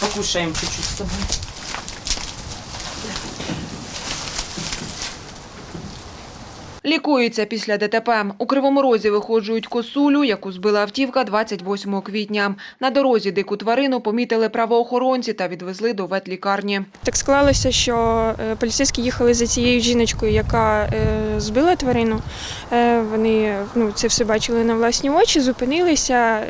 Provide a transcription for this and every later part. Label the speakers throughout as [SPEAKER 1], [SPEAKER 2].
[SPEAKER 1] Покушаем чуть-чуть с тобой.
[SPEAKER 2] Лікується після ДТП. У Кривому Розі виходжують косулю, яку збила автівка 28 квітня. На дорозі дику тварину помітили правоохоронці та відвезли до ветлікарні.
[SPEAKER 3] Так склалося, що е, поліцейські їхали за цією жіночкою, яка е, збила тварину. Е, Вони ну, це все бачили на власні очі, зупинилися.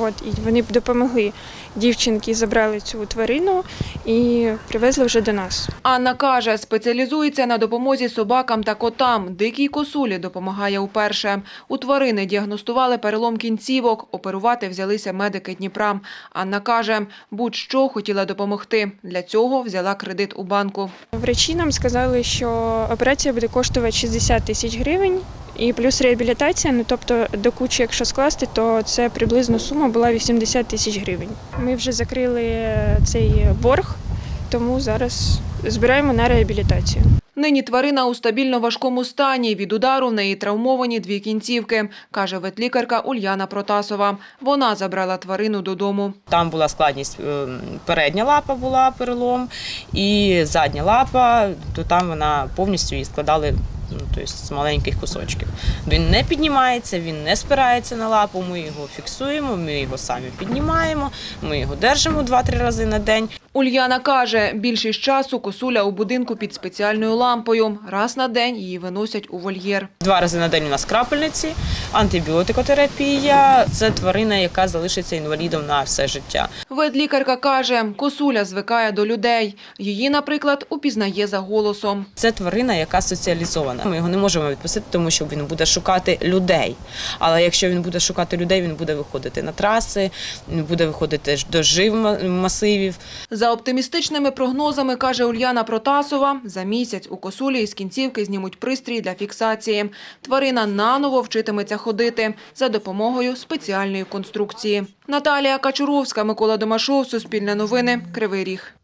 [SPEAKER 3] От, і вони допомогли дівчинці, забрали цю тварину і привезли вже до нас.
[SPEAKER 2] Анна каже, спеціалізується на допомозі собакам та котам. Дикій косулі допомагає уперше. У тварини діагностували перелом кінцівок. Оперувати взялися медики Дніпра. Анна каже, будь-що хотіла допомогти. Для цього взяла кредит у банку.
[SPEAKER 3] Врачі нам сказали, що операція буде коштувати 60 тисяч гривень. І плюс реабілітація, ну тобто до кучі, якщо скласти, то це приблизно сума була 80 тисяч гривень. Ми вже закрили цей борг, тому зараз збираємо на реабілітацію.
[SPEAKER 2] Нині тварина у стабільно важкому стані. Від удару в неї травмовані дві кінцівки, каже ветлікарка Ульяна Протасова. Вона забрала тварину додому.
[SPEAKER 1] Там була складність, е, передня лапа була перелом і задня лапа, то там вона повністю її складали тобто з маленьких кусочків. Він не піднімається, він не спирається на лапу, ми його фіксуємо, ми його самі піднімаємо, ми його держимо 2-3 рази на день.
[SPEAKER 2] Ульяна каже, більшість часу косуля у будинку під спеціальною лампою. Раз на день її виносять у вольєр.
[SPEAKER 1] Два рази на день у нас крапельниці, антибіотикотерапія. Це тварина, яка залишиться інвалідом на все життя.
[SPEAKER 2] Ветлікарка каже, косуля звикає до людей. Її, наприклад, упізнає за голосом.
[SPEAKER 1] Це тварина, яка соціалізована. Ми його не можемо відпустити, тому що він буде шукати людей. Але якщо він буде шукати людей, він буде виходити на траси, він буде виходити до жив масивів.
[SPEAKER 2] За оптимістичними прогнозами, каже Ульяна Протасова, за місяць у косулі із кінцівки знімуть пристрій для фіксації. Тварина наново вчитиметься ходити за допомогою спеціальної конструкції. Наталія Качуровська, Микола Домашов, Суспільне новини, Кривий Ріг.